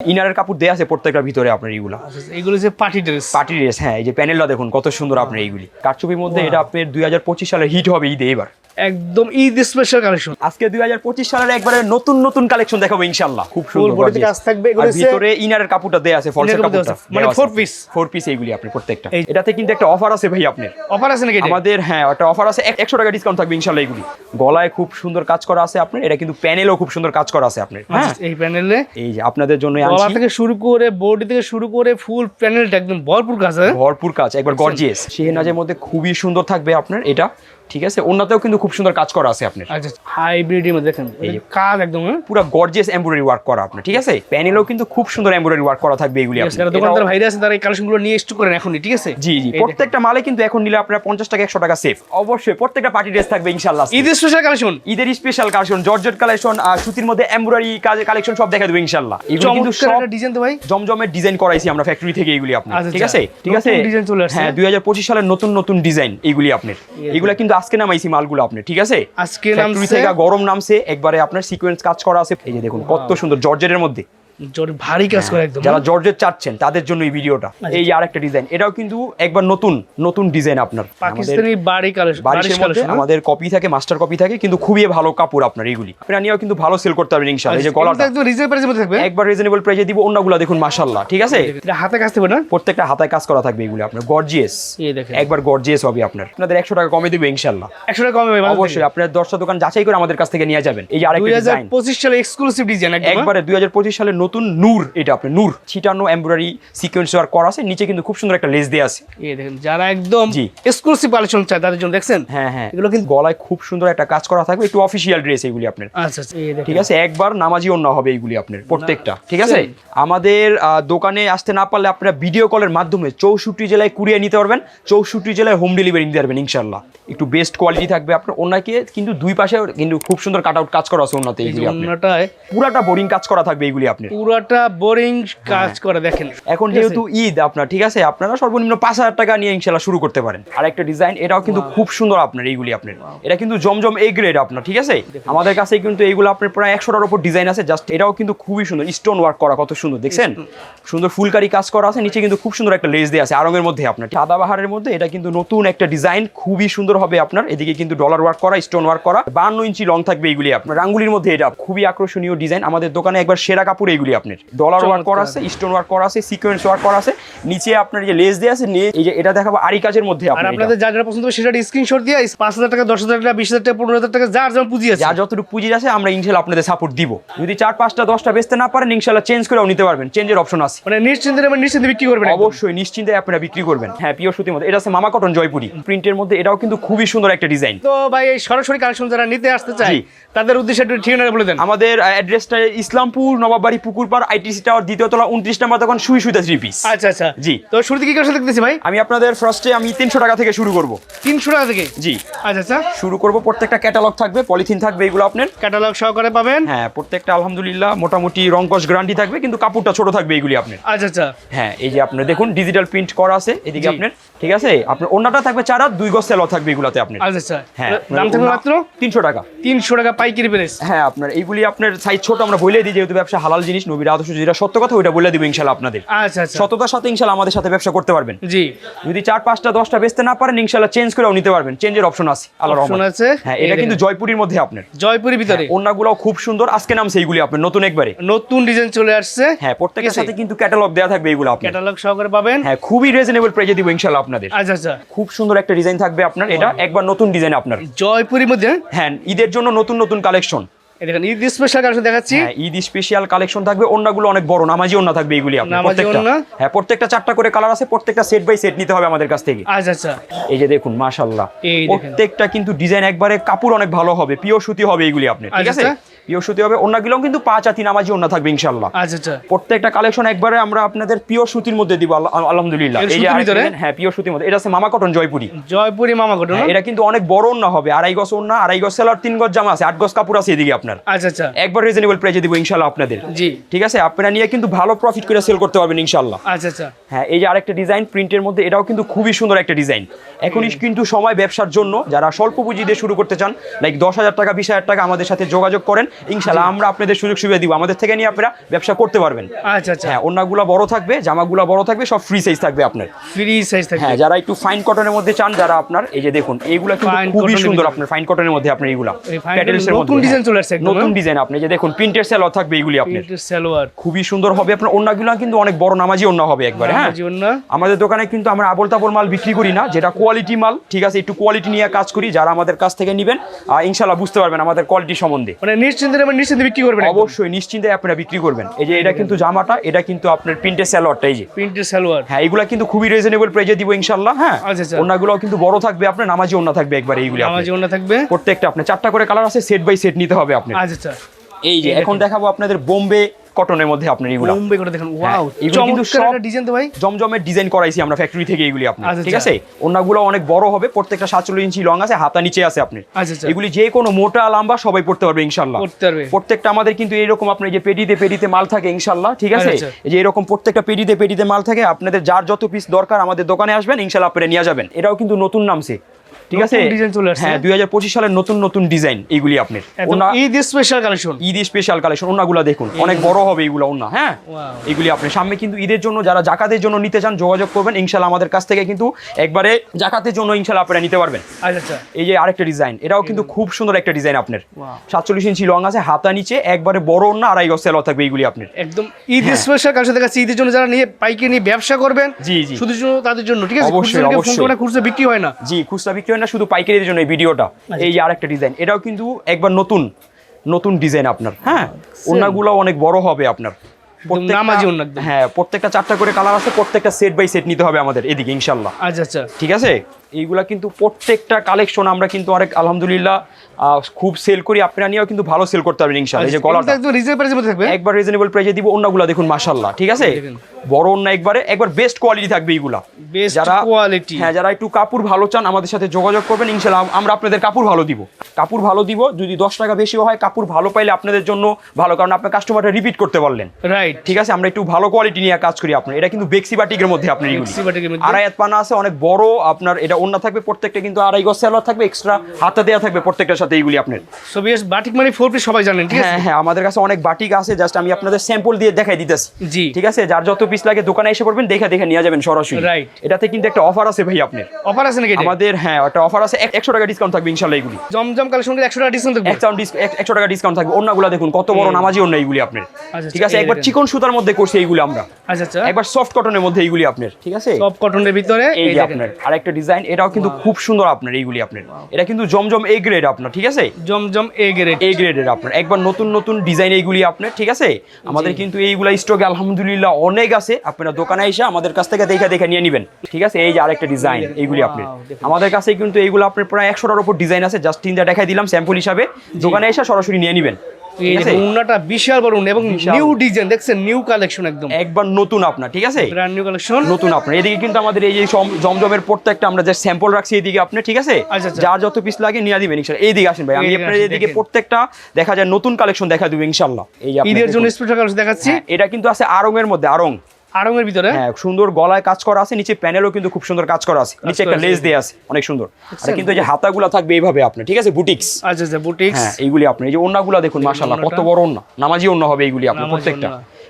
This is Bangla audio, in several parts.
ইনারের কাপড় দেয়া আছে প্রত্যেকটা ভিতরে আপনার এইগুলা। আচ্ছা, এগুলো যে পার্টি ড্রেস। পার্টি ড্রেস হ্যাঁ এই যে প্যানেলটা দেখুন কত সুন্দর আপনার এইগুলি। কারচুপির মধ্যে এটা আপনার দুই হাজার পঁচিশ সালের হিট হবে ঈদে এবার। একদম ঈদ স্পেশাল কালেকশন আজকে দুই হাজার পঁচিশ সালের একবারে নতুন নতুন কালেকশন দেখাবো ইনশাল্লাহ খুব সুন্দর বডিতে কাজ থাকবে এগুলো ভিতরে ইনারের কাপড়টা দেয়া আছে ফলসের কাপড়টা। মানে four piece? ফোর পিস এইগুলি আপনি প্রত্যেকটা। এটাতে কিন্তু একটা অফার আছে ভাই আপনার। অফার আছে নাকি আমাদের হ্যাঁ একটা অফার আছে এক- একশো টাকা ডিসকাউন্ট থাকবে ইনশাল্লাহ এগুলি। গলায় খুব সুন্দর কাজ করা আছে আপনার এটা কিন্তু প্যানেলও খুব সুন্দর কাজ করা আছে আপনার হ্যাঁ। আচ্ছা, এই প্যানেলে এই যে আপনাদের জন্য গলা থেকে শুরু করে বডি থেকে শুরু করে ফুল প্যানেলটা একদম ভরপুর কাজ আছে ভরপুর কাজ একবার গর্জিয়াস শেহনাজের মধ্যে খুবই সুন্দর থাকবে আপনার এটা। ঠিক আছে? অন্যতেও কিন্তু খুব সুন্দর কাজ করা আছে আপনার। আচ্ছা হাইব্রিডের মধ্যে দেখেন কাজ একদম হ্যাঁ? পুরো গর্জিয়াস এমব্রয়ডারি ওয়ার্ক করা আপনার ঠিক আছে? প্যানেলেও কিন্তু খুব সুন্দর এমব্রয়ডারি ওয়ার্ক করা থাকবে এগুলি আপনার। দোকানদার ভাইরা আছে তারা এই কালেকশনগুলো নিয়ে স্টক করেন এখনই ঠিক আছে? জি জি। প্রত্যেকটা মালে কিন্তু এখন নিলে আপনার পঞ্চাশ টাকা একশো টাকা সেফ অবশ্যই প্রত্যেকটা পার্টি ড্রেস থাকবে ইনশাল্লাহ ঈদ স্পেশাল কালেকশন ঈদের স্পেশাল কালেকশন জর্জেট কালেকশন আর সুতির মধ্যে এমব্রয়ডারি কাজের কালেকশন সব দেখা দেবো ইনশাল্লাহ এগুলো কিন্তু সব ডিজাইন তো ভাই। জমজমের ডিজাইন করাইছি আমরা ফ্যাক্টরি থেকে এগুলি আপনার আচ্ছা, ঠিক আছে? আচ্ছা। ঠিক আছে? ডিজাইন চলে আসছে। হ্যাঁ দুই হাজার পঁচিশ সালের নতুন নতুন ডিজাইন এগুলি আপনার। এগুলা কিন্তু আজকে নামাইছি মালগুলো আপনি ঠিক আছে? আজকে নামছে গরম নামছে একবারে আপনার সিকোয়েন্স কাজ করা আছে। এই যে দেখুন কত সুন্দর জর্জেটের মধ্যে। ভারী কাজ করে একদম যারা জর্জেট চাচ্ছেন তাদের জন্য এই ভিডিওটা। এই যে আরেকটা ডিজাইন এটাও কিন্তু একবার নতুন নতুন ডিজাইন আপনার। পাকিস্তানি বাড়ি কালেকশন বারিশের মধ্যে আমাদের কপি থাকে মাস্টার কপি থাকে কিন্তু খুবই ভালো কাপড় আপনার এইগুলি। আপনারা নিয়েও কিন্তু ভালো সেল করতে পারবেন ইনশাআল্লাহ এই যে গলাটা। একদম রিজনেবল প্রাইসের থাকবে? একবার রিজনেবল প্রাইসে দিব অন্যগুলো দেখুন মাশাআল্লাহ ঠিক আছে? এটা হাতে কাজ থাকবে না? প্রত্যেকটা হাতায় কাজ করা থাকবে এগুলি আপনার গর্জিয়াস এই দেখেন। একবার গর্জিয়াস হবে আপনার। আপনাদের টাকা কমে দিবে টাকা কমে অবশ্যই আপনার দোকান যাচাই করে আমাদের কাছ থেকে নিয়ে যাবেন। এই যে দুই আরেকটা ডিজাইন সালে এক্সক্লুসিভ হ্যাঁ? একবারে নতুন নূর এটা আপনার নূর ছিটানো এমব্রয়ডারি সিকোয়েন্স ওয়ার্ক করা আছে নিচে কিন্তু খুব সুন্দর একটা লেস দেওয়া আছে। এই দেখেন যারা একদম জি। এক্সক্লুসিভ কালেকশন চায় তাদের জন্য দেখছেন? হ্যাঁ হ্যাঁ। এগুলো কিন্তু গলায় খুব সুন্দর একটা কাজ করা থাকবে একটু অফিসিয়াল ড্রেস এগুলি আপনার। আচ্ছা আচ্ছা, ঠিক আছে একবার নামাজি অন্য হবে এইগুলি আপনার প্রত্যেকটা ঠিক আছে? আমাদের দোকানে আসতে না পারলে আপনারা ভিডিও কলের মাধ্যমে চৌষট্টি জেলায় কুড়িয়ে নিতে পারবেন চৌষট্টি জেলায় হোম ডেলিভারি নিতে পারবেন ইনশাল্লাহ একটু বেস্ট কোয়ালিটি থাকবে আপনার ওনাকে কিন্তু দুই পাশে কিন্তু খুব সুন্দর কাট আউট কাজ করা আছে ওনাতে এইগুলি পুরাটা বোরিং কাজ করা থাকবে এইগুলি আপনার। পুরাটা বোরিং কাজ করে দেখেন। এখন যেহেতু ঈদ আপনার ঠিক আছে? আপনারা সর্বনিম্ন পাঁচ হাজার টাকা নিয়ে ইনশাল্লাহ শুরু করতে পারেন। আর একটা ডিজাইন এটাও কিন্তু খুব সুন্দর আপনার এইগুলি আপনার। এটা কিন্তু জমজম এ গ্রেড আপনার ঠিক আছে? আমাদের কাছে কিন্তু এইগুলো আপনার প্রায় একশোটার উপর ডিজাইন আছে জাস্ট এটাও কিন্তু খুবই সুন্দর। স্টোন ওয়ার্ক করা কত সুন্দর দেখছেন? সুন্দর ফুলকারি কাজ করা আছে নিচে কিন্তু খুব সুন্দর একটা লেস দেওয়া আছে আরঙের মধ্যে আপনার সাদা বাহারের মধ্যে এটা কিন্তু নতুন একটা ডিজাইন খুবই সুন্দর হবে আপনার। এদিকে কিন্তু ডলার ওয়ার্ক করা স্টোন ওয়ার্ক করা বান্ন ইঞ্চি লং থাকবে এইগুলি আপনার। রাঙ্গুলির মধ্যে এটা খুবই আকর্ষণীয় ডিজাইন আমাদের দোকানে একবার সেরা কাপড় এইগুলি আপনার। ডলার ওয়ার্ক করা আছে স্টোন ওয়ার্ক করা আছে সিকোয়েন্স ওয়ার্ক করা আছে নিচে আপনার যে লেস দেওয়া আছে এই যে এটা দেখাবো আরি কাজের মধ্যে আর আপনাদের যা যা পছন্দ সেটা স্ক্রিনশট দিয়ে পাঁচ হাজার টাকা দশ হাজার টাকা বিশ হাজার টাকা পনেরো হাজার টাকা যার যেমন পুঁজি আছে। যার যতটুকু পুঁজি আছে আমরা ইনশাল্লাহ আপনাদের সাপোর্ট দিব। যদি চার পাঁচটা দশটা বেচতে না পারেন ইনশাল্লাহ চেঞ্জ করেও নিতে পারবেন। চেঞ্জের অপশন আছে। মানে নিশ্চিন্তে নিশ্চিন্তে বিক্রি করবেন অবশ্যই নিশ্চিন্তে আপনারা বিক্রি করবেন। হ্যাঁ পিওর সুতির মধ্যে। এটা আছে মামা কটন জয়পুরি। প্রিন্টের মধ্যে এটাও কিন্তু খুবই সুন্দর একটা ডিজাইন তো ভাই এই সরাসরি কালেকশন যারা নিতে আসতে চায় তাদের উদ্দেশ্যে ঠিকানা বলে দেন। আমাদের অ্যাড্রেসটা ইসলামপুর নবাববাড়ি পুকুরপাড় আইটিসি টাওয়ার দ্বিতীয় তলা উনত্রিশ নাম্বার তখন সুই সুইতা থ্রি পিস আচ্ছা আচ্ছা। জি। তো শুরুতে কি কালেকশন দেখতেছি ভাই? আমি আপনাদের ফার্স্টে আমি তিনশো টাকা থেকে শুরু করব। তিনশো টাকা থেকে? জি। আচ্ছা আচ্ছা। শুরু করব প্রত্যেকটা ক্যাটালগ থাকবে পলিথিন থাকবে এগুলো আপনার। ক্যাটালগ সহকারে পাবেন? হ্যাঁ প্রত্যেকটা আলহামদুলিল্লাহ মোটামুটি রংকশ গ্যারান্টি থাকবে কিন্তু কাপড়টা ছোট থাকবে এগুলি আপনার। আচ্ছা আচ্ছা। হ্যাঁ এই যে আপনার দেখুন ডিজিটাল প্রিন্ট করা আছে এদিকে আপনার ঠিক আছে? আপনার অন্যটা থাকবে চার হাত, দুই গজ থাকবে এগুলাতে আপনার। আচ্ছা আচ্ছা। হ্যাঁ দাম থাকবে মাত্র? তিনশো টাকা। তিনশো টাকা পাইকারি প্রেস হ্যাঁ আপনার এইগুলি আপনার সাইজ ছোট আমরা বলে দিই যেহেতু ব্যবসা হালাল জিনিস নবীর আদর্শ যেটা সত্য কথা ওইটা বলে দিব ইনশাল্লাহ আপনাদের। আচ্ছা আচ্ছা। সততার সাথে ইনশাল্লাহ আমাদের সাথে ব্যবসা করতে পারবেন। জি। যদি চার পাঁচটা দশটা বেচতে না পারেন ইনশাল্লাহ চেঞ্জ করেও নিতে পারবেন। চেঞ্জের অপশন আছে আল্লাহ রহমান আছে। হ্যাঁ এটা কিন্তু জয়পুরের মধ্যে আপনার। জয়পুরের ভিতরে। অন্যগুলো খুব সুন্দর। আজকে নাম সেইগুলি আপনার নতুন একবারে। নতুন ডিজাইন চলে আসছে। হ্যাঁ প্রত্যেকের সাথে কিন্তু ক্যাটালগ দেওয়া থাকবে এইগুলো আপনি ক্যাটালগ সহকারে পাবেন। হ্যাঁ খুবই রিজনেবল প্রাইজে দিব ইনশাল্লাহ আপনাদের। আচ্ছা আচ্ছা। খুব সুন্দর একটা ডিজাইন থাকবে আপনার। এটা একবার নতুন ডিজাইন আপনার। জয়পুরের মধ্যে? হ্যাঁ ঈদের জন্য নতুন নতুন কালেকশন দেখেন ঈদ স্পেশাল কালেকশন দেখাচ্ছি। হ্যাঁ ঈদ স্পেশাল কালেকশন থাকবে অন্যগুলো অনেক বড় নামাজি অন্য থাকবে এইগুলি আপনার প্রত্যেকটা। হ্যাঁ প্রত্যেকটা চারটা করে কালার আছে প্রত্যেকটা সেট বাই সেট নিতে হবে আমাদের কাছ থেকে। আচ্ছা আচ্ছা। এই যে দেখুন প্রত্যেকটা কিন্তু ডিজাইন একবারে কাপড় অনেক ভালো হবে পিওর সুতি হবে এইগুলি আপনি ঠিক আচ্ছা, আছে। পিওর সুতি হবে অন্যগুলো কিন্তু পাঁচ আতি নামাজি অন্য থাকবে ইনশাল্লাহ আচ্ছা আচ্ছা। প্রত্যেকটা কালেকশন একবারে আমরা আপনাদের পিওর সুতির মধ্যে দিব আলহামদুলিল্লাহ। এই যে হ্যাঁ পিওর সুতির মধ্যে। এটা আছে মামা কটন জয়পুরি। জয়পুরি মামা ঘটনা হ্যাঁ, এটা কিন্তু অনেক বড় না হবে। আড়াই গজ ওন্না আড়াই গজ সেলার তিন গজ জামা আছে আট গজ কাপড় আছে এদিকে আপনার। আচ্ছা আচ্ছা। একবার রিজনেবল প্রাইজে দিব ইনশাল্লাহ আপনাদের। জি। ঠিক আছে? আপনারা নিয়ে কিন্তু ভালো প্রফিট করে সেল করতে পারবেন ইনশাল্লাহ আচ্ছা আচ্ছা। হ্যাঁ এই যে আরেকটা ডিজাইন প্রিন্টের মধ্যে এটাও কিন্তু খুবই সুন্দর একটা ডিজাইন এখনই কিন্তু সময় ব্যবসার জন্য যারা স্বল্প পুঁজি দিয়ে শুরু করতে চান লাইক দশ হাজার টাকা বিশ হাজার টাকা আমাদের সাথে যোগাযোগ করেন। ইনশাল্লাহ আমরা আপনাদের সুযোগ সুবিধা দিব। আমাদের থেকে নিয়ে আপনারা ব্যবসা করতে পারবেন। আচ্ছা আচ্ছা। হ্যাঁ ওনাগুলো বড় থাকবে জামাগুলো বড় থাকবে সব ফ্রি সাইজ থাকবে আপনার। ফ্রি সাইজ থাকবে। হ্যাঁ যারা একটু ফাইন কটনের মধ্যে চান যারা আপনার এই যে দেখুন এইগুলো কিন্তু খুবই সুন্দর আপনার ফাইন কটনের মধ্যে আপনার এইগুলা। মধ্যে, নতুন design হ্যাঁ। চলে আসছে নতুন? ডিজাইন আপনি যে দেখুন প্রিন্টের সেলর থাকবে এইগুলি আপনার। প্রিন্টের সালোয়ার খুবই সুন্দর হবে আপনার ওন্নাগুলো কিন্তু অনেক বড় নামাজি ওন্না হবে একবারে হ্যাঁ। আমাদের দোকানে কিন্তু আমরা আবল তাবল মাল বিক্রি করি না যেটা কোয়ালিটি মাল ঠিক আছে একটু কোয়ালিটি নিয়ে কাজ করি যারা আমাদের কাছ থেকে নেবেন ইনশাল্লাহ বুঝতে পারবেন আমাদের কোয়ালিটি সম্বন্ধে। মানে নিশ্চিন্তে নেবেন নিশ্চিন্তে বিক্রি করবেন অবশ্যই নিশ্চিন্তে আপনারা বিক্রি করবেন। এই যে এটা কিন্তু জামাটা এটা কিন্তু আপনার প্রিন্টের স্যালোয়ারটা এই যে। প্রিন্টের সালোয়ার। হ্যাঁ এগুলা কিন্তু খুবই রিজনেবল প্রাইজে দিব ইনশাল্লাহ হ্যাঁ? আচ্ছা, আচ্ছা। ওনাগুলো কিন্তু বড় থাকবে আপনার নামাজি থাকবে একবার এইগুলো। থাকবে। প্রত্যেকটা আপনার চারটা করে কালার আছে সেট বাই সেট নিতে হবে আপনার। আচ্ছা আচ্ছা। এই যে এখন দেখাবো আপনাদের বোম্বে কটনের মধ্যে আপনার এগুলো। বোম্বে করে দেখেন। ওয়াও এগুলো কিন্তু সব- ডিজাইন তো ভাই। জমজমের ডিজাইন করাইছি আমরা ফ্যাক্টরি থেকে এগুলি আপনার আচ্ছা, ঠিক আচ্ছা। আছে? ওনাগুলো অনেক বড় হবে প্রত্যেকটা সাতচল্লিশ ইঞ্চি লং আছে হাতা নিচে আছে আপনি আচ্ছা এগুলি যে কোনো মোটা লম্বা সবাই পড়তে পারবে ইনশাল্লাহ করতে পারবে। প্রত্যেকটা আমাদের কিন্তু এরকম আপনার যে পেটিতে পেটিতে মাল থাকে ইনশাল্লাহ ঠিক আছে? যে এরকম প্রত্যেকটা পেটিতে পেটিতে মাল থাকে আপনাদের যার যত পিস দরকার আমাদের দোকানে আসবেন ইনশাল্লাহ আপনারা নিয়ে যাবেন। এটাও কিন্তু নতুন নামছে। ঠিক আছে? design চলে আসছে। হ্যাঁ দুই হাজার পঁচিশ সালের নতুন নতুন ডিজাইন এইগুলি আপনার। একদম Eid special collection Eid special collection ওনাগুলো দেখুন। অনেক বড় হবে এইগুলো ওনা হ্যাঁ? এগুলি আপনি সামনে কিন্তু ঈদের জন্য যারা জাকাতের জন্য নিতে চান যোগাযোগ করবেন। ইনশাল্লাহ আমাদের কাছ থেকে কিন্তু একবারে জাকাতের জন্য ইনশাল্লাহ আপনারা নিতে পারবেন। আচ্ছা আচ্ছা। এই যে আরেকটা ডিজাইন এটাও কিন্তু খুব সুন্দর একটা ডিজাইন আপনার। Wow. সাতচল্লিশ ইঞ্চি লং আছে হাতা নিচে একবারে বড় না আড়াই গজ সেল থাকবে এইগুলি আপনার। একদম ঈদ হ্যাঁ। স্পেশাল কালেকশন দেখাচ্ছি। ঈদের জন্য যারা নিয়ে পাইকে নিয়ে ব্যবসা করবেন জি, জি। শুধু তাদের জন্য ঠিক আছে? অবশ্যই, অবশ্যই। খুচরো বিক্রি হয় না। জি খুচরা বিক্রি হয় না শুধু পাইকারির জন্য এই ভিডিওটা এই আর একটা ডিজাইন এটাও কিন্তু একবার নতুন নতুন ডিজাইন আপনার হ্যাঁ? ওনাগুলো অনেক বড় হবে আপনার। হ্যাঁ প্রত্যেকটা চারটা করে কালার আছে প্রত্যেকটা সেট বাই সেট নিতে হবে আমাদের এদিকে ইনশাল্লাহ আচ্ছা আচ্ছা। ঠিক আছে? এইগুলা কিন্তু প্রত্যেকটা কালেকশন আমরা কিন্তু অনেক আলহামদুলিল্লাহ খুব সেল করি। আপনারা নিয়েও কিন্তু ভালো সেল করতে পারবেন ইনশাল্লাহ এই যে গলাটা। একদম রিজনেবল প্রাইসের মধ্যে থাকবে? একবার রিজনেবল প্রাইসে দিব অন্যগুলো দেখুন মাশাল্লাহ ঠিক আছে? বড় অন্য একবারে একবার বেস্ট কোয়ালিটি থাকবে এইগুলা। বেস্ট যারা কোয়ালিটি হ্যাঁ যারা একটু কাপড় ভালো চান আমাদের সাথে যোগাযোগ করবেন। ইনশাল্লাহ আমরা আপনাদের কাপড় ভালো দিব। কাপড় ভালো দিব যদি দশ টাকা বেশিও হয় কাপড় ভালো পাইলে আপনাদের জন্য ভালো কারণ আপনার কাস্টমারটা রিপিট করতে পারলেন। রাইট ঠিক আছে? আমরা একটু ভালো কোয়ালিটি নিয়ে কাজ করি আপনার। এটা কিন্তু বেক্সি বাটিকের মধ্যে মধ্যে। আড়াই পানা আছে অনেক বড় আপনার এটা অন্য থাকবে প্রত্যেকটা কিন্তু আড়াই গজ সেলার থাকবে এক্সট্রা হাতা দেওয়া থাকবে প্রত্যেকটার সাথে এইগুলি আপনার। সো বিএস বাটিক মানে ফোর পিস সবাই জানেন ঠিক আছে? হ্যাঁ হ্যাঁ আমাদের কাছে অনেক বাটিক আছে জাস্ট আমি আপনাদের স্যাম্পল দিয়ে দেখাই দিতেছি। জি। ঠিক আছে? যার যত পিস লাগে দোকানে এসে পড়বেন দেখে দেখে নিয়ে যাবেন সরাসরি। Right. এটাতে কিন্তু একটা অফার আছে ভাই আপনার। অফার আছে নাকি আমাদের হ্যাঁ একটা অফার আছে এক- একশো টাকা ডিসকাউন্ট থাকবে ইনশাল্লাহ এগুলি। জমজম কালেকশন করে একশো টাকা ডিসকাউন্ট থাকবে? একশো টাকা ডিসকাউন্ট থাকবে। অন্যগুলো দেখুন কত বড় নামাজি অন্য এইগুলি আপনার। আচ্ছা, ঠিক আছে? একবার চিকন সুতার মধ্যে করছি এইগুলি আমরা। আচ্ছা আচ্ছা। একবার সফট কটনের মধ্যে এইগুলি আপনার ঠিক আছে? সব কটনের ভিতরে এই আপনার আরেকটা ডিজাইন এটাও কিন্তু খুব সুন্দর আপনার এইগুলি আপনার। এটা কিন্তু জমজম এ গ্রেড আপনার ঠিক আছে? জমজম এ গ্রেড এ গ্রেডের আপনার। একবার নতুন নতুন ডিজাইন এইগুলি আপনার ঠিক আছে? আমাদের কিন্তু এইগুলা স্টকে আলহামদুলিল্লাহ অনেক আছে। আপনারা দোকানে এসে আমাদের কাছ থেকে দেখে দেখে নিয়ে নেবেন ঠিক আছে? এই যে আরেকটা ডিজাইন এইগুলি আপনার। আমাদের কাছে কিন্তু এইগুলো আপনার প্রায় একশোটার উপর ডিজাইন আছে। জাস্ট তিনটা দেখাই দিলাম স্যাম্পল হিসাবে। দোকানে এসে সরাসরি নিয়ে নেবেন। এই উন্নাটা বিশাল বড় এবং নিউ ডিজাইন দেখছেন? নিউ কালেকশন একদম। একবার নতুন আপনার ঠিক আছে? ব্র্যান্ড নিউ কালেকশন নতুন আপনার। এদিকে কিন্তু আমাদের এই যে জমজমের প্রত্যেকটা আমরা যে স্যাম্পল রাখছি এদিকে আপনি ঠিক আছে? আচ্ছা, আচ্ছা। যার যত পিস লাগে নিয়ে দিবেন ইনশাআল্লাহ এইদিকে আসেন ভাই আমি আপনার এদিকে প্রত্যেকটা দেখা যায় নতুন কালেকশন দেখা দেব ইনশাআল্লাহ এই ঈদের জন্য। স্পেশাল কালেকশন দেখাচ্ছি। হ্যাঁ, এটা কিন্তু আছে আরং এর মধ্যে আরং আড়ঙের ভিতরে? হ্যাঁ সুন্দর গলায় কাজ করা আছে নিচে প্যানেলও কিন্তু খুব সুন্দর কাজ করা আছে। নিচে একটা লেস। দেয়া আছে অনেক সুন্দর। আর কিন্তু যে হাতাগুলো থাকবে এইভাবে আপনি ঠিক আছে? বুটিক্স। আচ্ছা আচ্ছা বুটিক্স। হ্যাঁ এইগুলি আপনি এই যে ওন্নাগুলা দেখুন মাশাআল্লাহ কত বড় ওন্না। নামাজি ওন্না হবে এইগুলি আপনি প্রত্যেকটা।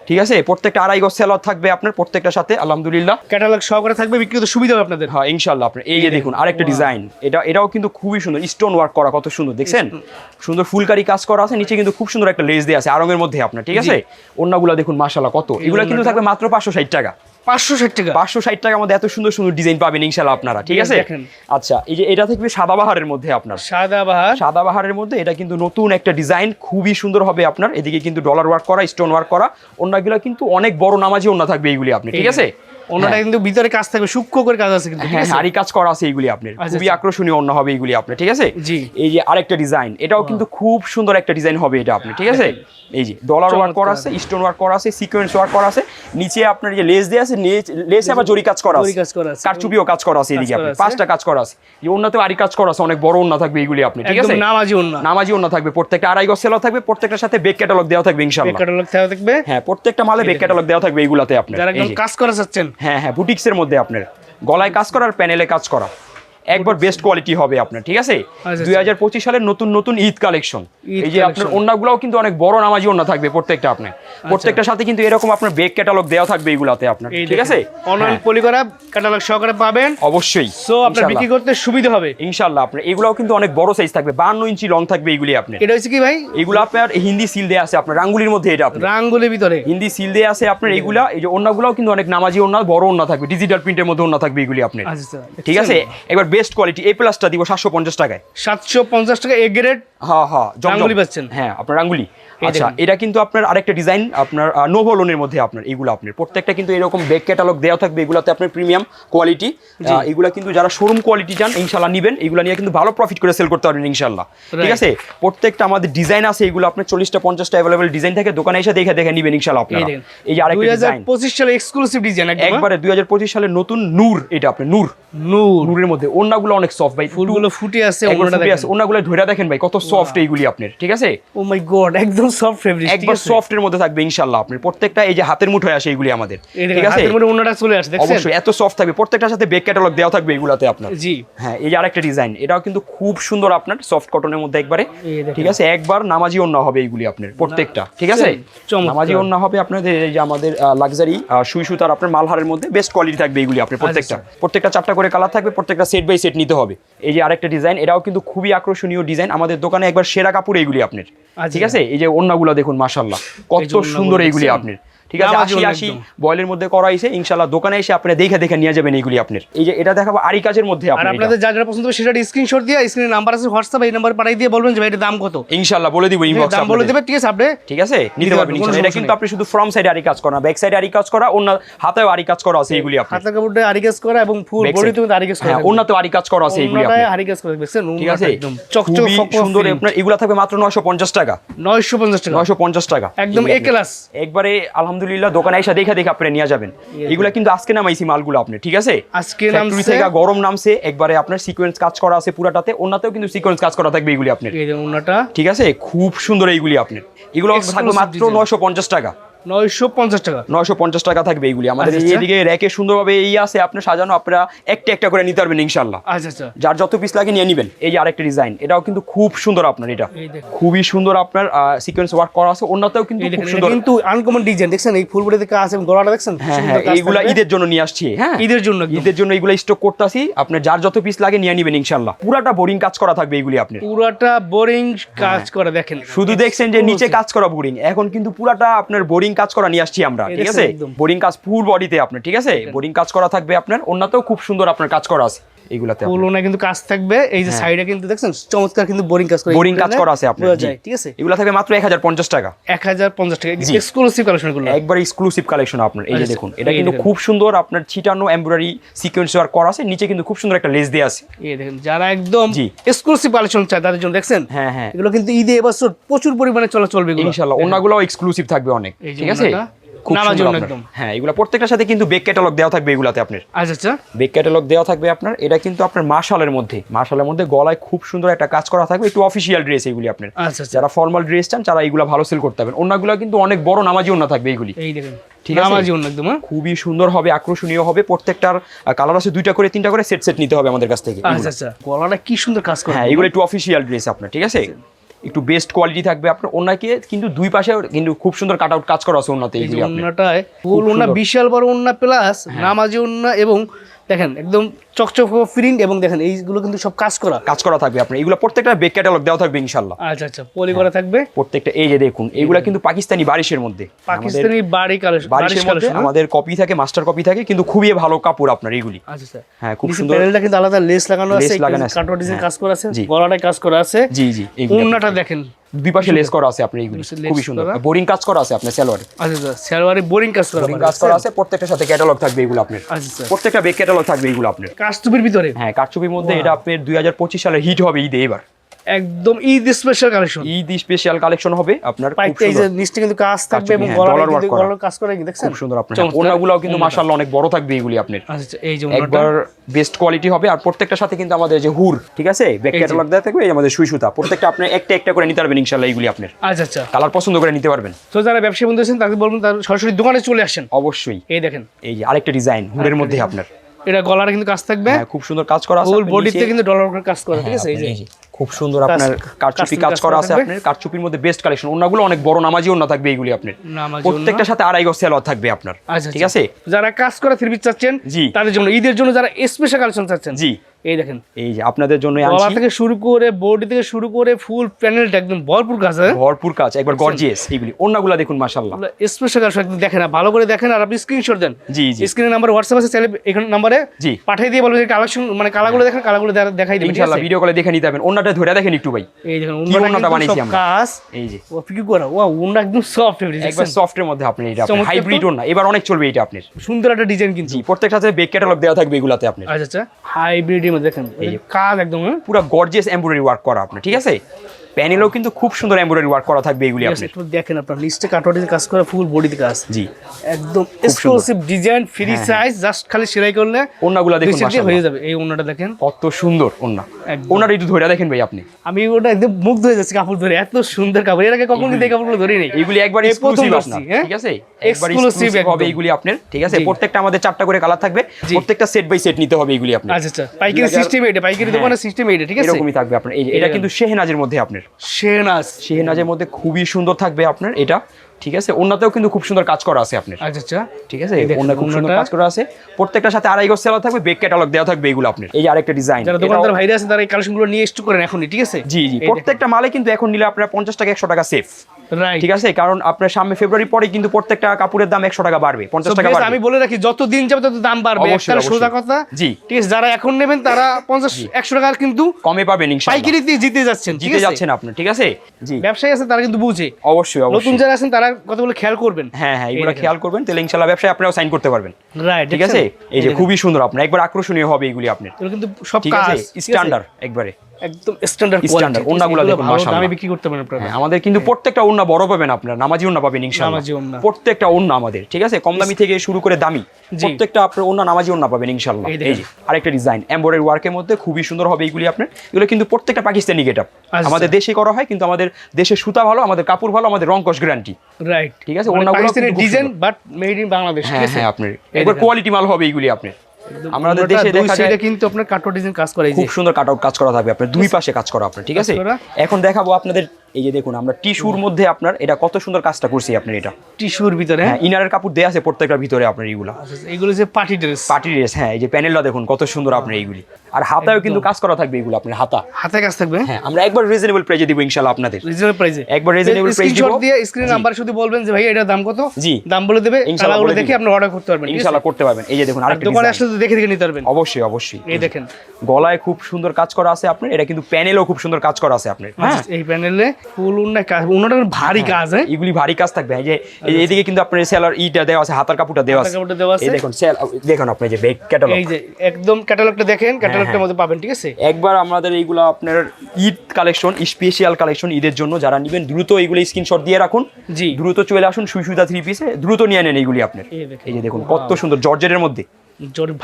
ঠিক আছে? প্রত্যেকটা আড়াই গজ সেলর থাকবে আপনার প্রত্যেকটার সাথে আলহামদুলিল্লাহ। ক্যাটালগ সহকারে থাকবে বিক্রিত সুবিধা হবে আপনাদের। হ্যাঁ ইনশাল্লাহ আপনার। এই যে দেখুন আরেকটা ডিজাইন এটা এটাও কিন্তু খুবই সুন্দর। স্টোন ওয়ার্ক করা কত সুন্দর দেখছেন? সুন্দর ফুলকারি কাজ করা আছে নিচে কিন্তু খুব সুন্দর একটা লেস দেওয়া আছে আরঙের মধ্যে আপনার ঠিক আছে? অন্যগুলো দেখুন মাশাল্লাহ কত। এগুলো কিন্তু থাকবে মাত্র পাঁচশো ষাট টাকা। পাঁচশো ষাট টাকা। পাঁচশো ষাট টাকা এত সুন্দর সুন্দর ডিজাইন পাবেন ইনশাল্লাহ আপনারা ঠিক আছে? আচ্ছা এই যে এটা থাকবে সাদাবাহারের মধ্যে আপনার। সাদা সাদাবাহারের মধ্যে এটা কিন্তু নতুন একটা ডিজাইন খুবই সুন্দর হবে আপনার। এদিকে কিন্তু ডলার ওয়ার্ক করা স্টোন ওয়ার্ক করা অন্যগুলো কিন্তু অনেক বড় নামাজি অন্য থাকবে এইগুলি আপনি ঠিক আছে? অন্যটা কিন্তু ভিতরে কাজ থাকবে সূক্ষ্ম করে কাজ আছে কিন্তু হ্যাঁ কাজ করা আছে এইগুলি আপনার। আচ্ছা, খুবই আচ্ছা। আকর্ষণীয় অন্য হবে এইগুলি আপনার ঠিক আছে? জি। এই যে আরেকটা ডিজাইন এটাও কিন্তু খুব সুন্দর একটা ডিজাইন হবে এটা আপনি ঠিক আছে? এই যে ডলার ওয়ার্ক করা আছে স্টোন ওয়ার্ক করা আছে সিকোয়েন্স ওয়ার্ক করা আছে নিচে আপনার যে লেস দেওয়া আছে লেসে আবার জরি কাজ করা আছে। কারচুপিও কাজ করা আছে এদিকে আপনি পাঁচটা কাজ করা আছে। যে অন্যতেও আরি কাজ করা আছে অনেক বড় অন্য থাকবে এইগুলি আপনি ঠিক আছে? নামাজি উন্না নামাজি অন্য থাকবে প্রত্যেকটা আড়াই গজ সেলও থাকবে প্রত্যেকটার সাথে বেক ক্যাটালগ দেওয়া থাকবে ইনশাআল্লাহ। ক্যাটালগ থাকবে। হ্যাঁ প্রত্যেকটা মালে বেক ক্যাটালগ দেওয়া থাকবে এইগুলাতে আপনার যারা। কাজ করা চাচ্ছেন হ্যাঁ হ্যাঁ বুটিক্সের মধ্যে আপনার। গলায় কাজ করার প্যানেলে কাজ করা। একবার বেস্ট কোয়ালিটি হবে আপনার ঠিক আছে? আচ্ছা, দুই হাজার পঁচিশ সালের নতুন নতুন ঈদ কালেকশন এই যে আপনার। ওন্নাগুলোও কিন্তু অনেক বড় নামাজি ওন্না থাকবে প্রত্যেকটা আপনার। আচ্ছা। প্রত্যেকটার সাথে কিন্তু এরকম আপনার বেক ক্যাটালগ দেওয়া থাকবে এইগুলাতে আপনার ঠিক আছে? অনলাইন পলি করা ক্যাটালগ সহকারে পাবেন। অবশ্যই সো আপনার বিক্রি করতে সুবিধা হবে। ইনশাল্লাহ আপনার এগুলাও কিন্তু অনেক বড় সাইজ থাকবে বান্ন ইঞ্চি লং থাকবে এইগুলি আপনার। এটা হচ্ছে কি ভাই? এগুলো আপনার হিন্দি সিল দেয়া আছে আপনার রাঙ্গুলির মধ্যে এটা আপনার। রাঙ্গুলির ভিতরে। হিন্দি সিল দেয়া আছে আপনার এইগুলা এই যে ওন্নাগুলাও কিন্তু অনেক নামাজি ওন্না বড় ওন্না থাকবে ডিজিটাল প্রিন্টের মধ্যে ওন্না থাকবে এগুলি আপনার। আচ্ছা আচ্ছা। ঠিক আছে? এবার বেস্ট কোয়ালিটি এ প্লাসটা দিব সাতশো পঞ্চাশ টাকায়। সাতশো পঞ্চাশ টাকা এ গ্রেড হ্যাঁ হ্যাঁ জঙ্গলি পাচ্ছেন? হ্যাঁ আপনার রাঙ্গুলি। এই আচ্ছা এটা কিন্তু আপনার আরেকটা ডিজাইন আপনার নোভোলনের মধ্যে আপনার এগুলো আপনার। প্রত্যেকটা কিন্তু এরকম ব্যাক ক্যাটালগ দেওয়া থাকবে এগুলোতে আপনার প্রিমিয়াম কোয়ালিটি এগুলো কিন্তু যারা শোরুম কোয়ালিটি চান ইনশাল্লাহ নিবেন। এগুলো নিয়ে কিন্তু ভালো প্রফিট করে সেল করতে পারবেন ইনশাল্লাহ ঠিক আছে? প্রত্যেকটা আমাদের ডিজাইন আছে এগুলো আপনার চল্লিশটা পঞ্চাশটা অ্যাভেলেবল ডিজাইন থাকে দোকানে এসে দেখে দেখে নিবেন ইনশাল্লাহ এই এই যে আরেকটা ডিজাইন পঁচিশ সালে এক্সক্লুসিভ ডিজাইন একবারে দুই হাজার পঁচিশ সালের নতুন নূর এটা আপনার নূর। নূর। নূরের মধ্যে। ওন্নাগুলো অনেক সফট ভাই। ফুলগুলো ফুটে আছে ওন্নাগুলো ধরে দেখেন। ভাই কত সফট এইগুলি আপনার। ঠিক আছে? ও মাই গড একদম সফট ফেব্রিক মধ্যে থাকবে ইনশাল্লাহ আপনার প্রত্যেকটা এই যে হাতের মুঠোয় আসে এইগুলি আমাদের ঠিক আছে? হাতের মধ্যে ওনাটা চলে আসে দেখছেন? অবশ্যই এত সফট থাকবে। প্রত্যেকটার সাথে বেক ক্যাটালগ দেওয়া থাকবে এগুলাতে আপনার। জি। হ্যাঁ এই যে আরেকটা ডিজাইন এটাও কিন্তু খুব সুন্দর আপনার সফট কটনের মধ্যে একবারে ঠিক আছে? একবার নামাজি ওন্না হবে এইগুলি আপনার প্রত্যেকটা ঠিক আছে? নামাজি ওন্না হবে আপনাদের এই যে আমাদের লাক্সারি সুই সুতার আপনার মালহারের মধ্যে বেস্ট কোয়ালিটি থাকবে এইগুলি আপনার প্রত্যেকটা। প্রত্যেকটা চারটা করে কালার থাকবে প্রত্যেকটা সেট বাই সেট নিতে হবে। এই যে আরেকটা ডিজাইন এটাও কিন্তু খুবই আকর্ষণীয় ডিজাইন আমাদের দোকানে একবার সেরা কাপড় এইগুলি আপনার আচ্ছা। ঠিক আছে? এই যে ওন্নাগুলো দেখুন মাসাল্লাহ কত সুন্দর এইগুলি দেখছেন? ঠিক আছে আশি আশি। বয়েলের মধ্যে করা হয়েছে ইনশাল্লাহ দোকানে এসে আপনি দেখে দেখে নিয়ে যাবেন এইগুলি আপনার। এই যে এটা দেখাবো আরি কাজের মধ্যে আর আপনাদের যা যা পছন্দ হবে সেটা স্ক্রিনশট দিয়ে স্ক্রিনে নাম্বার আছে হোয়াটসঅ্যাপ এই নাম্বার পাঠিয়ে দিয়ে বলবেন যে ভাই এটার দাম কত? ইনশাল্লাহ বলে দিব ইনবক্স দাম বলে দেবে ঠিক আছে আপনি ঠিক আছে? নিতে পারবেন, ইনশাল্লাহ। এটা কিন্তু আপনি শুধু ফ্রম সাইডে আরি কাজ করা ব্যাক সাইডে আরি কাজ করা অন্য হাতেও আরি কাজ করা আছে এইগুলি আপনার। হাতের কাপড়টা আরিগেস করা এবং ফুল বডি। তুমি আরিগেস করা হ্যাঁ অন্যতেও আরি কাজ করা আছে এইগুলি ওনাটায় আপনার। আরিগেস করে দেখছেন ঠিক আছে? চকচক সুন্দর আপনার এগুলা থাকবে মাত্র নয়শো পঞ্চাশ টাকা। 950 টাকা। নয়শো পঞ্চাশ টাকা। একদম এ ক্লাস একবারে আলহামদুলিল্লাহ দোকানে এসে দেখে দেখে আপনি নিয়ে যাবেন। এগুলা কিন্তু আজকে নামাইছি মালগুলো আপনি ঠিক আছে? আজকে নামছে থেকে গরম নামছে একবারে আপনার সিকোয়েন্স কাজ করা আছে পুরাটাতে ওনাতেও কিন্তু সিকোয়েন্স কাজ করা থাকবে এগুলি আপনার। এই যে ওনাটা। ঠিক আছে? খুব সুন্দর এইগুলি আপনার। এগুলো থাকবে মাত্র। নয়শো পঞ্চাশ টাকা। 950 টাকা। নয়শো পঞ্চাশ টাকা থাকবে এইগুলি। আমাদের আচ্ছা, আচ্ছা। এইদিকে র্যাকে সুন্দরভাবে এই আছে আপনার সাজানো আপনারা একটা একটা করে নিতে পারবেন ইনশাল্লাহ আচ্ছা আচ্ছা। যার যত পিস লাগে নিয়ে নেবেন। এই যে আরেকটা ডিজাইন এটাও কিন্তু খুব সুন্দর আপনার এটা। খুবই সুন্দর আপনার সিকোয়েন্স ওয়ার্ক করা আছে অন্যতেও কিন্তু খুব সুন্দর। কিন্তু আনকমন ডিজাইন দেখছেন? এই ফুল বডিতে কাজ এবং গলাটা দেখছেন? হ্যাঁ হ্যাঁ এইগুলা ঈদের জন্য নিয়ে আসছি। হ্যাঁ ঈদের জন্য ঈদের জন্য এইগুলো স্টক করতেছি। আপনার যার যত পিস লাগে নিয়ে নেবেন ইনশাল্লাহ পুরাটা বোরিং কাজ করা থাকবে এইগুলি আপনি পুরাটা বোরিং কাজ করে দেখেন। শুধু দেখছেন যে নিচে কাজ করা বোরিং এখন কিন্তু পুরাটা আপনার বোরিং কাজ করা নিয়ে আসছি আমরা ঠিক আছে? বোরিং কাজ ফুল বডিতে আপনার ঠিক আছে? বোরিং কাজ করা থাকবে আপনার অন্যতেও খুব সুন্দর আপনার কাজ করা আছে। এইগুলাতে। কিন্তু কাজ থাকবে এই যে সাইডে কিন্তু দেখছেন চমৎকার কিন্তু বোরিং কাজ করে বোরিং কাজ করা আছে আপনার ঠিক আছে? এগুলা থাকবে মাত্র এক হাজার পঞ্চাশ টাকা। এক হাজার পঞ্চাশ টাকা এক্সক্লুসিভ কালেকশনগুলো একবার এক্সক্লুসিভ কালেকশন আপনার এই যে আচ্ছা, দেখুন এটা কিন্তু খুব সুন্দর আপনার ছিটানো এমব্রয়ডারি সিকোয়েন্স ওয়ার্ক করা আছে নিচে কিন্তু খুব সুন্দর একটা লেস দেওয়া আছে। এই দেখেন যারা একদম। এক্সক্লুসিভ কালেকশন চায় তাদের জন্য দেখছেন? হ্যাঁ হ্যাঁ। এগুলো কিন্তু ঈদে এবছর প্রচুর পরিমাণে চলা চলবে এগুলো। ইনশাল্লাহ অন্যগুলোও এক্সক্লুসিভ থাকবে অনেক ঠিক আছে? খুব সুন্দর একদম। হ্যাঁ এগুলো প্রত্যেকটার সাথে কিন্তু বেক ক্যাটালগ দেওয়া থাকবে এগুলাতে আপনার। আচ্ছা আচ্ছা। বেক ক্যাটালগ দেওয়া থাকবে আপনার। এটা কিন্তু আপনার মার্শালের মধ্যে। মার্শালের মধ্যে গলায় খুব সুন্দর একটা কাজ করা থাকবে। একটু অফিসিয়াল ড্রেস এগুলি আপনার। আচ্ছা আচ্ছা। যারা ফর্মাল ড্রেস চান তারা এগুলো ভালো সেল করতে পারবেন। অন্যগুলো কিন্তু অনেক বড় নামাজি অন্য থাকবে এইগুলি এই দেখেন ঠিক আছে? একদম হ্যাঁ? খুবই সুন্দর হবে আকর্ষণীয় হবে। প্রত্যেকটার কালার আছে দুইটা করে তিনটা করে সেট সেট নিতে হবে আমাদের কাছ থেকে। আচ্ছা আচ্ছা। গলাটা কি সুন্দর কাজ করে। হ্যাঁ এগুলো একটু অফিসিয়াল ড্রেস আপনার ঠিক আছে? একটু বেস্ট কোয়ালিটি থাকবে আপনার ওনাকে কিন্তু দুই পাশে কিন্তু খুব সুন্দর কাট আউট কাজ করা আছে ওনাতে এই যে এইগুলি ফুল ওড়না বিশাল বড় ওনা প্লাস নামাজি ওনা এবং দেখেন একদম চকচক প্রিন্ট এবং দেখেন এইগুলো কিন্তু সব কাজ করা। কাজ করা থাকবে আপনার। এগুলো প্রত্যেকটা বেক ক্যাটালগ দেওয়া থাকবে ইনশাল্লাহ আচ্ছা আচ্ছা পলি করা থাকবে। প্রত্যেকটা এই যে দেখুন এগুলা কিন্তু পাকিস্তানি বারিশের মধ্যে। পাকিস্তানি বাড়ি কালেকশন বারিশের মধ্যে আমাদের কপি থাকে মাস্টার কপি থাকে কিন্তু খুবই ভালো কাপড় আপনার এইগুলি আচ্ছা আচ্ছা। হ্যাঁ খুব সুন্দর। প্যানেলটা কিন্তু আলাদা লেস লাগানো লেস আছে লাগানো আছে। কাটো ডিজাইন হ্যাঁ। কাজ করা আছে। গলাটায় কাজ করা আছে। জি জি এইগুলি ওড়নাটা দেখেন। দুই পাশে লেস করা আছে আপনি এইগুলো। খুবই সুন্দর। বোরিং কাজ করা আছে আপনার সালোয়ারে। আচ্ছা স্যার সালোয়ারে বোরিং কাজ করা বোরিং কাজ করা আছে প্রত্যেকটার সাথে ক্যাটালগ থাকবে এগুলো আপনার। আচ্ছা স্যার প্রত্যেকটা ব্যাগ ক্যাটালগ থাকবে এগুলো আপনার। কাস্টুবির ভিতরে? হ্যাঁ কারচুপির মধ্যে এটা আপনার দুই হাজার পঁচিশ সালে হিট হবে ঈদে এবার। একদম Eid special collection Eid special collection হবে আপনার এই যে। কিন্তু কাজ থাকবে এবং হ্যাঁ, করা। গলার কাজ করা দেখছেন? খুব সুন্দর আপনার। ওনাগুলোও কিন্তু। মাশাআল্লাহ অনেক বড় থাকবে এগুলি আপনার। আচ্ছা আচ্ছা এই যে একবার বেস্ট কোয়ালিটি হবে আর প্রত্যেকটার সাথে কিন্তু আমাদের যে হুর ঠিক আছে? ব্যাক ক্যাটালগ দেওয়া থাকবে এই আমাদের সুই সুতা। প্রত্যেকটা আপনি একটা একটা করে নিতে পারবেন ইনশাআল্লাহ এইগুলি আপনার। আচ্ছা আচ্ছা। কালার পছন্দ করে নিতে পারবেন। তো যারা ব্যবসায়ী বন্ধু আছেন তাদের বলবেন তার সরাসরি দোকানে চলে আসেন। অবশ্যই। এই দেখেন। এই যে আরেকটা ডিজাইন হুরের মধ্যে আপনার। এটা গলার কিন্তু কাজ থাকবে। হ্যাঁ খুব সুন্দর কাজ করা আছে। ফুল বডিতে কিন্তু ডলার কাজ করা ঠিক হ্যাঁ, আছে এই যে আপনার এই যে, খুব সুন্দর আপনার কারচুপি কাজ করা আছে আপনার। কারচুপির মধ্যে বেস্ট কালেকশন ওনাগুলো অনেক বড় নামাজি ওনা থাকবে এইগুলি আপনার। প্রত্যেকটা প্রত্যেকটার সাথে আড়াই গজ সেলর থাকবে আপনার। আচ্ছা, ঠিক আছে? যারা কাজ করা থ্রি পিস চাচ্ছেন জি। তাদের জন্য ঈদের জন্য যারা স্পেশাল কালেকশন চাচ্ছেন জি। এই দেখেন। এই যে আপনাদের জন্য গলা আনছি। থেকে শুরু করে বডি থেকে শুরু করে ফুল প্যানেলটা একদম ভরপুর কাজ হ্যাঁ? ভরপুর কাজ একবার গর্জিয়াস এইগুলি ওনাগুলো দেখুন মাশাআল্লাহ। স্পেশাল কালেকশন একদম দেখেন না ভালো করে দেখেন আর আপনি স্ক্রিনশট দেন। জি জি। স্ক্রিনের নাম্বার হোয়াটসঅ্যাপ আছে চাইলে এখানে নাম্বারে জি। পাঠিয়ে দিয়ে বলবেন কালেকশন মানে কালারগুলো দেখেন কালারগুলো দেখাই দিবেন ইনশাআল্লাহ ভিডিও কলে দেখে নিতে পারবেন। ওনাটা ধরে দেখেন একটু ভাই। এই দেখেন কিন্তু বানিয়েছি আমরা? কাজ। এই যে। ও কি করা। ও উন্না একদম সফট একবার সফটের মধ্যে আপনি এটা। হাইব্রিড ওনা এবার অনেক চলবে এটা আপনার। সুন্দর একটা ডিজাইন কিন্তু। জি প্রত্যেকটা সাথে বেক ক্যাটালগ দেওয়া থাকবে এগুলাতে আপনার। আচ্ছা আচ্ছা। হাইব্রিডের মধ্যে দেখেন। কাজ একদম হ্যাঁ? পুরো গর্জিয়াস এমব্রয়ডারি ওয়ার্ক করা আপনার ঠিক আছে? প্যানেলও কিন্তু খুব সুন্দর এমব্রয়ডারি ওয়ার্ক করা থাকবে এগুলি আপনার একটু দেখেন আপনার লিস্টে কাটওয়ার্ডে কাজ করা ফুল বডিতে কাজ। জি। একদম exclusive design free size just খালি সেলাই করলে ওনাগুলো দেখুন মাশাআল্লাহ। হয়ে যাবে। এই ওনাটা দেখেন। কত সুন্দর ওনা একদম। ওনার একটু ধরে দেখেন ভাই আপনি। আমি ওটা একদম মুগ্ধ হয়ে যাচ্ছি কাপড় ধরে এত সুন্দর কাপড়। এর আগে কখনো এই কাপড়গুলো ধরি নেই এগুলি একবার এক্সক্লুসিভ আপনার হ্যাঁ? ঠিক আছে? একবার এক্সক্লুসিভ হবে একদম। এইগুলি আপনার ঠিক আছে? প্রত্যেকটা আমাদের চারটা করে কালার থাকবে। প্রত্যেকটা সেট বাই সেট নিতে হবে এগুলি আপনার। আচ্ছা আচ্ছা। পাইকারি সিস্টেম এটা পাইকারি দোকানের সিস্টেম এটা ঠিক আছে? এরকমই থাকবে আপনার। এটা। কিন্তু শেহনাজের মধ্যে আপনার। শেহনাজ শেহনাজের মধ্যে খুবই সুন্দর থাকবে আপনার এটা। ঠিক আছে? ওনাতেও কিন্তু খুব সুন্দর কাজ করা আছে আপনার। আচ্ছা আচ্ছা। ঠিক আছে? ওনা খুব সুন্দর কাজ করা আছে। প্রত্যেকটার সাথে আড়াই গজ সেলা থাকবে বেক ক্যাটালগ দেওয়া থাকবে এগুলো আপনার। এই আরেকটা ডিজাইন যারা দোকানদার ভাইরা আছে তারা এই কালেকশনগুলো নিয়ে স্টক করেন এখনই ঠিক আছে? জি জি। প্রত্যেকটা মালে কিন্তু এখন নিলে আপনার পঞ্চাশ টাকা একশো টাকা সেফ রাইট ঠিক আছে? কারণ আপনার সামনে ফেব্রুয়ারি পরে কিন্তু প্রত্যেকটা কাপড়ের দাম একশো টাকা বাড়বে পঞ্চাশ টাকা বাড়বে। আমি বলে রাখি যত দিন যাবে তত দাম বাড়বে। সোজা কথা। জি। ঠিক আছে যারা এখন নেবেন তারা পঞ্চাশ একশো টাকার কিন্তু কমে পাবেন পাইকারিতে জিতে যাচ্ছেন জিতে যাচ্ছেন আপনি ঠিক আছে? জি। ব্যবসায়ী আছে তারা কিন্তু বুঝে। অবশ্যই নতুন অবশ্যই। যারা আছেন তারা কতগুলো খেয়াল করবেন। হ্যাঁ হ্যাঁ এগুলো খেয়াল করবেন। তাহলে ইনশাল্লাহ ব্যবসায় আপনারাও সাইন করতে পারবেন। রাইট ঠিক আছে? এই যে খুবই সুন্দর আপনার। একবার আকর্ষণীয় হবে এগুলি আপনার। কিন্তু সব কাজ? স্ট্যান্ডার্ড একবারে। একদম স্ট্যান্ডার্ড ওড়নাগুলো দেখুন, মাশাআল্লাহ। দামে বিক্রি করতে পারেন আপনারা। হ্যাঁ, আমাদের কিন্তু প্রত্যেকটা ওন্না বড় পাবেন আপনার নামাজি ওন্না পাবেন ইনশাআল্লাহ। নামাজি। প্রত্যেকটা ওন্না আমাদের ঠিক আছে? কম দামি থেকে শুরু করে দামি। প্রত্যেকটা আপনার ওন্না নামাজি ওন্না পাবেন ইনশাআল্লাহ। এই যে আরেকটা ডিজাইন এমব্রয়ডারি ওয়ার্কের মধ্যে খুবই সুন্দর হবে এইগুলি আপনার। এগুলো কিন্তু প্রত্যেকটা পাকিস্তানি গেট আচ্ছা। আমাদের দেশে করা হয় কিন্তু আমাদের দেশে সুতা ভালো আমাদের কাপড় ভালো আমাদের রং কস গ্যারান্টি রাইট ঠিক আছে, design but made in Bangladesh ঠিক হ্যাঁ আছে? হ্যাঁ আপনার। দেখেন। কোয়ালিটি মাল হবে এইগুলি আপনার। আমাদের দেশে দেখা যায় কিন্তু আপনার কাটো ডিজাইন কাজ করে খুব সুন্দর কাট আউট কাজ করা থাকবে আপনার দুই পাশে কাজ করা আপনার ঠিক আছে? এখন দেখাবো আপনাদের এই যে দেখুন আমরা টিস্যুর মধ্যে আপনার এটা কত সুন্দর কাজটা করছি আপনার এটা। টিস্যুর ভিতরে? হ্যাঁ ইনারের কাপড় দেয়া আছে প্রত্যেকটার ভিতরে আপনার এইগুলা। আচ্ছা, এইগুলো যে পার্টি ড্রেস। পার্টি ড্রেস হ্যাঁ এই যে প্যানেলটা দেখুন কত সুন্দর আপনার এইগুলি। আর হাতায়ও কিন্তু কাজ করা থাকবে এগুলো আপনার হাতা। হাতে কাজ থাকবে? হ্যাঁ আমরা একবার রিজনেবল প্রাইজে দিব ইনশাআল্লাহ আপনাদের। রিজনেবল প্রাইসে একবার price স্ক্রিনশট দিব। দিয়ে স্ক্রিন নাম্বার শুধু বলবেন যে ভাই এটার দাম কত? জি। দাম বলে দেবে ইনশাআল্লাহ বলে দেখে আপনি অর্ডার করতে পারবেন ইনশাআল্লাহ করতে পারবেন। এই যে দেখুন আর আরেকটা দোকানে আসলে দেখে দেখে নিতে পারবেন। অবশ্যই অবশ্যই। এই দেখেন। গলায় খুব সুন্দর কাজ করা আছে আপনার এটা কিন্তু প্যানেলও খুব সুন্দর কাজ করা আছে আপনার। হ্যাঁ। এই প্যানেলে ফুল উন্না কাজ উন্নাটা ভারী কাজ হ্যাঁ? এগুলি ভারী কাজ থাকবে যে এই কিন্তু আপনার সেলার ইটা দেওয়া আছে হাতার কাপড়টা দেওয়া আছে। কাপড়টা দেওয়া আছে। দেখুন সেল দেখুন আপনি যে বেক ক্যাটালগ এই যে একদম ক্যাটালগটা দেখেন ক্যাটালগটার। মধ্যে পাবেন ঠিক আছে? একবার আমাদের এইগুলো আপনার ঈদ কালেকশন স্পেশাল কালেকশন ঈদের জন্য যারা নেবেন দ্রুত এইগুলো স্ক্রিনশট দিয়ে রাখুন। জি। দ্রুত চলে আসুন সুই সুইদা থ্রি পিসে দ্রুত নিয়ে নেন এইগুলি আপনার। এই যে দেখুন কত সুন্দর জর্জেটের মধ্যে।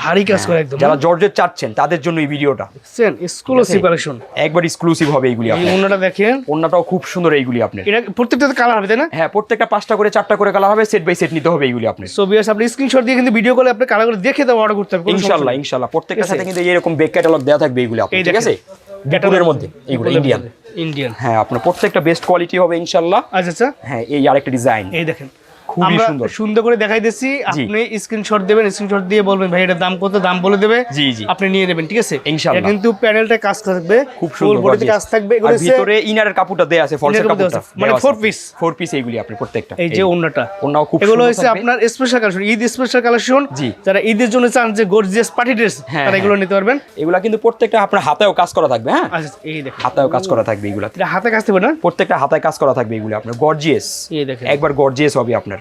ভারী কাজ করে একদম যারা জর্জেট চাচ্ছেন তাদের জন্য এই ভিডিওটা। দেখছেন এক্সক্লুসিভ কালেকশন একবার এক্সক্লুসিভ হবে এইগুলি এই আপনার। দেখেন। খুব সুন্দর এইগুলি আপনার। এটা প্রত্যেকটা কালার হবে তাই না? হ্যাঁ প্রত্যেকটা পাঁচটা করে চারটা করে কালা হবে সেট বাই সেট নিতে হবে এইগুলি আপনার। সো বিয়ার্স আপনি স্ক্রিনশট দিয়ে কিন্তু ভিডিও কলে আপনি কালারগুলো দেখে দাও অর্ডার করতে হবে ইনশাল্লাহ নেই। প্রত্যেকটা সাথে কিন্তু এরকম বেক ক্যাটালগ দেওয়া থাকবে এইগুলি আপনার এই ঠিক আছে? বিপুলের মধ্যে এইগুলো ইন্ডিয়ান ইন্ডিয়ান হ্যাঁ আপনার প্রত্যেকটা বেস্ট কোয়ালিটি হবে ইনশাল্লাহ আচ্ছা আচ্ছা। হ্যাঁ এই আরেকটা ডিজাইন এই দেখেন। খুবই সুন্দর। সুন্দর করে দেখাই দিচ্ছি। আপনি স্ক্রিনশট দেবেন স্ক্রিনশট দিয়ে বলবেন ভাই এটা দাম কত? দাম বলে দেবে। জি, জি। আপনি নিয়ে নেবেন ঠিক আছে? ইনশাআল্লাহ। কিন্তু প্যানেলটা কাজ থাকবে। খুব সুন্দর বডিতে কাজ থাকবে। এগুলো ভিতরে ইনারের কাপড়টা দেয়া আছে ফলসের কাপড়টা। মানে four piece। ফোর পিস এইগুলি আপনি প্রত্যেকটা। এই যে ওন্নাটা ওনাও খুব এগুলো হচ্ছে আপনার special collection Eid special collection যারা ঈদের জন্য চান যে গর্জিয়াস পার্টি ড্রেস হ্যাঁ, তারা এগুলো নিতে পারবেন। এগুলা কিন্তু প্রত্যেকটা আপনার হাতেও কাজ করা থাকবে হ্যাঁ? আচ্ছা এই দেখেন। হাতেও কাজ করা থাকবে এগুলা হাতে কাজ থাকবে না? প্রত্যেকটা হাতায় কাজ করা থাকবে এগুলো আপনার গর্জিয়াস একবার গর্জিয়াস হবে আপনার।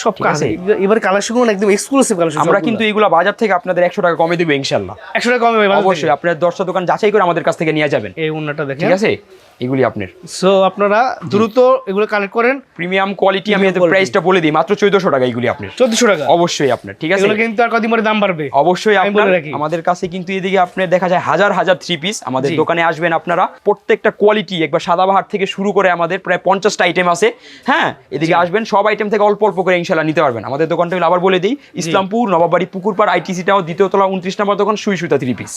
সব আছে? এবার কালেকশন একদম এক্সক্লুসিভ কালেকশন আমরা কিন্তু এইগুলা বাজার থেকে আপনাদের একশো টাকা কমে দেবো ইনশাল্লাহ একশো টাকা কমে অবশ্যই আপনার দশটা দোকান যাচাই করে আমাদের কাছ থেকে নিয়ে যাবেন। এই উন্নাটা দেখেন। ঠিক আছে? এগুলি আপনার। সো আপনারা দ্রুত এগুলো কালেক্ট করেন। প্রিমিয়াম কোয়ালিটি আমি। প্রাইসটা বলে দিই মাত্র চোদ্দশো টাকা এগুলি আপনার। চোদ্দশো টাকা। অবশ্যই আপনার ঠিক আছে? এগুলো কিন্তু আর কদিন পরে দাম বাড়বে। অবশ্যই আপনার। আমাদের কাছে কিন্তু এদিকে আপনার দেখা যায় হাজার হাজার থ্রি পিস আমাদের দোকানে আসবেন আপনারা। প্রত্যেকটা কোয়ালিটি একবার সাদাবাহার থেকে শুরু করে আমাদের প্রায় পঞ্চাশটা আইটেম আছে। হ্যাঁ এদিকে আসবেন সব আইটেম থেকে অল্প অল্প করে ইনশাল্লাহ নিতে পারবেন। আমাদের দোকানটা আবার বলে দিই ইসলামপুর নবাবাড়ি পুকুরপাড় আইটিসিটাও দ্বিতীয় তলা উনত্রিশ নম্বর দোকান সুই সুতা থ্রি পিস